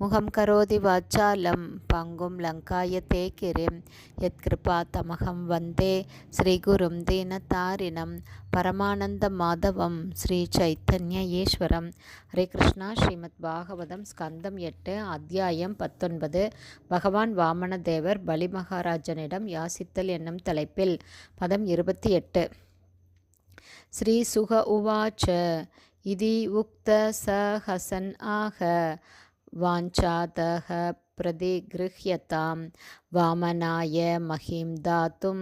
முகம் கரோதி வாச்சாலம் பங்கும் லங்காயத்தே கிரிம் யத்கிருபா தமகம் வந்தே. ஸ்ரீகுரும் தீனதாரிணம் பரமானந்த மாதவம் ஸ்ரீ சைத்தன்ய ஈஸ்வரம். ஹரே கிருஷ்ணா ஸ்ரீமத் பாகவதம் ஸ்கந்தம் எட்டு அத்தியாயம் பத்தொன்பது. பகவான் வாமனதேவர் பலி மகாராஜனிடம் யாசித்தல் என்னும் தலைப்பில் பதம் இருபத்தி எட்டு ஸ்ரீ சுக உவாச்ச இதி உக்த ச ஹசன் ஆக वाञ्छातः प्रतिगृह्यतां वामनाय महीं दातुं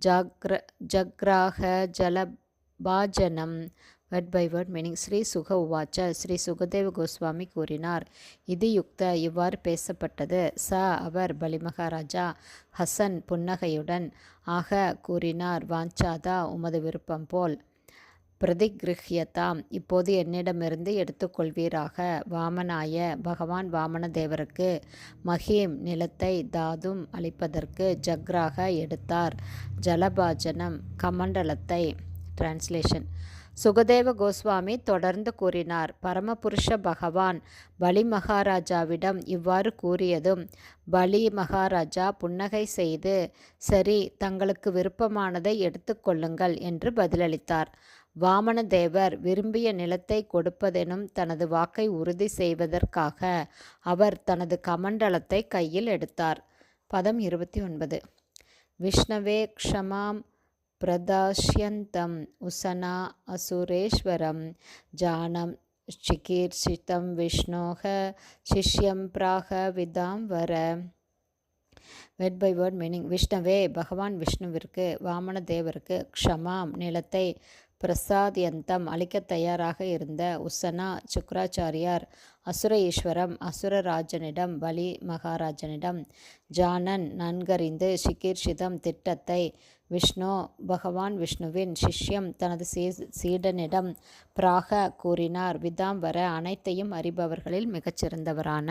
जाग्र जग्राह ஜலபாஜனம் word by word meaning Shri Shuka உவாச்ச ஸ்ரீ சுகதேவ கோஸ்வாமி கூறினார் இது யுக்த இவ்வாறு பேசப்பட்டது ச அவர் பலிமகாராஜா ஹசன் புன்னகையுடன் ஆக கூறினார் வாஞ்சாதா உமது விருப்பம் போல் பிரதிகிருஹியதாம் இப்போது என்னிடமிருந்து எடுத்துக்கொள்வீராக வாமனாய பகவான் வாமனதேவருக்கு மஹீம் நிலத்தை தாதும் அளிப்பதற்கு ஜக்ராக எடுத்தார். ஜலபாஜனம் கமண்டலத்தை டிரான்ஸ்லேஷன் சுகதேவ கோஸ்வாமி தொடர்ந்து கூறினார் பரமபுருஷ பகவான் பலி மகாராஜாவிடம் இவ்வாறு கூறியதும் பலி மகாராஜா புன்னகை செய்து சரி தங்களுக்கு விருப்பமானதை எடுத்துக்கொள்ளுங்கள் என்று பதிலளித்தார். வாமனதேவர் விரும்பிய நிலத்தை கொடுப்பதெனும் தனது வாக்கை உறுதி செய்வதற்காக அவர் தனது கமண்டலத்தை கையில் எடுத்தார். பதம் இருபத்தி ஒன்பது. விஷ்ணவே க்ஷமாம் பிரதாஷ்யந்தம் உசனா அசுரேஸ்வரம் ஜானம் சிகீர்ஷிதம் விஷ்ணோக சிஷ்யம் பிராக விதாம் வர வெட் பை வேர்ட் மீனிங் விஷ்ணவே பகவான் விஷ்ணுவிற்கு வாமன தேவருக்கு க்ஷமாம் நிலத்தை பிரசாத்யந்தம் அளிக்க தயாராக இருந்த உசனா சுக்ராச்சாரியார் அசுர ஈஸ்வரம் அசுரராஜனிடம் பலி மகாராஜனிடம் ஜானன் நன்கறிந்து சிகீர்ஷிதம் திட்டத்தை விஷ்ணு பகவான் விஷ்ணுவின் சிஷ்யம் தனது சீ சீடனிடம் பிராக கூறினார். விதாம்பர அனைத்தையும் அறிபவர்களில் மிகச்சிறந்தவரான.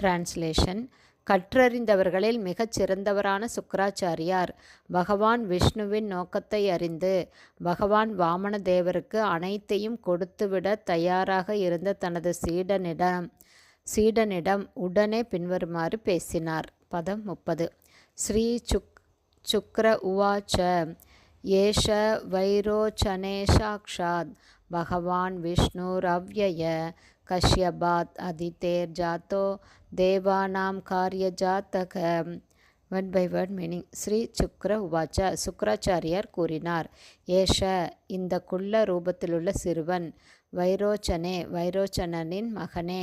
டிரான்ஸ்லேஷன் கற்றறிந்தவர்களில் மிகச் சிறந்தவரான சுக்கராச்சாரியார். பகவான் விஷ்ணுவின் நோக்கத்தை அறிந்து பகவான் வாமன தேவருக்கு அனைத்தையும் கொடுத்துவிட தயாராக இருந்த தனது சீடனிடம் சீடனிடம் உடனே பின்வருமாறு பேசினார். பதம் முப்பது. ஸ்ரீ சுக் சுக்ர உவாச்ச ஏஷ வைரோச்சனே சாக்ஷாத். பகவான் விஷ்ணுரவ்யய கஷ்யபாத் அதிதேர் ஜாத்தோ தேவானாம் காரியஜாத்தக வன் by what meaning Sri Sukra உவாச்ச சுக்ராச்சாரியார் கூறினார். ஏஷ இந்த குள்ள ரூபத்திலுள்ள சிறுவன். வைரோச்சனே வைரோச்சனனின் மகனே.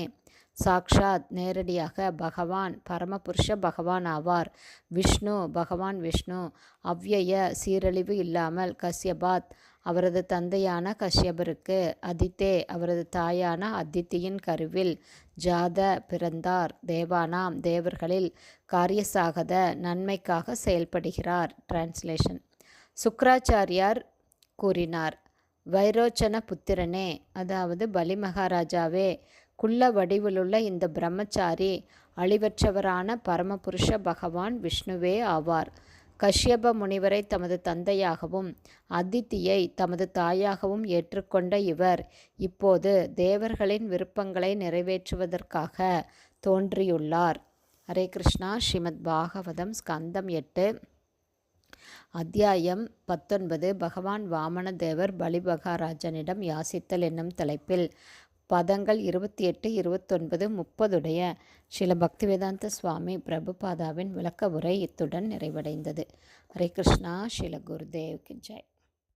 சாக்ஷாத் நேரடியாக பகவான் பரமபுருஷ பகவான் ஆவார் விஷ்ணு பகவான் விஷ்ணு. அவ்யய சீரழிவு இல்லாமல் கஷ்யபாத் அவரது தந்தையான கஷ்யபருக்கு அதித்தே அவரது தாயான அதித்தியின் கருவில் ஜாத பிறந்தார். தேவானாம் தேவர்களில் காரியசாகத நன்மைக்காக செயல்படுகிறார். டிரான்ஸ்லேஷன் சுக்ராச்சாரியார் கூறினார் வைரோச்சன புத்திரனே அதாவது பலி மகாராஜாவே குள்ள வடிவிலுள்ள இந்த பிரம்மச்சாரி அழிவற்றவரான பரமபுருஷ பகவான் விஷ்ணுவே ஆவார். கஷ்யப முனிவரை தமது தந்தையாகவும் அதித்தியை தமது தாயாகவும் ஏற்றுக்கொண்ட இவர் இப்போது தேவர்களின் விருப்பங்களை நிறைவேற்றுவதற்காக தோன்றியுள்ளார். ஹரே கிருஷ்ணா. ஸ்ரீமத் பாகவதம் ஸ்கந்தம் எட்டு அத்தியாயம் பத்தொன்பது. பகவான் வாமனதேவர் பலிபகாராஜனிடம் யாசித்தல் என்னும் தலைப்பில் பதங்கள் இருபத்தி எட்டு இருபத்தொன்பது முப்பதுடைய ஸ்ரீல பக்திவேதாந்த சுவாமி பிரபுபாதாவின் விளக்க உரை இத்துடன் நிறைவடைந்தது. ஹரே கிருஷ்ணா ஸ்ரீல குருதேவ் ஜெய்.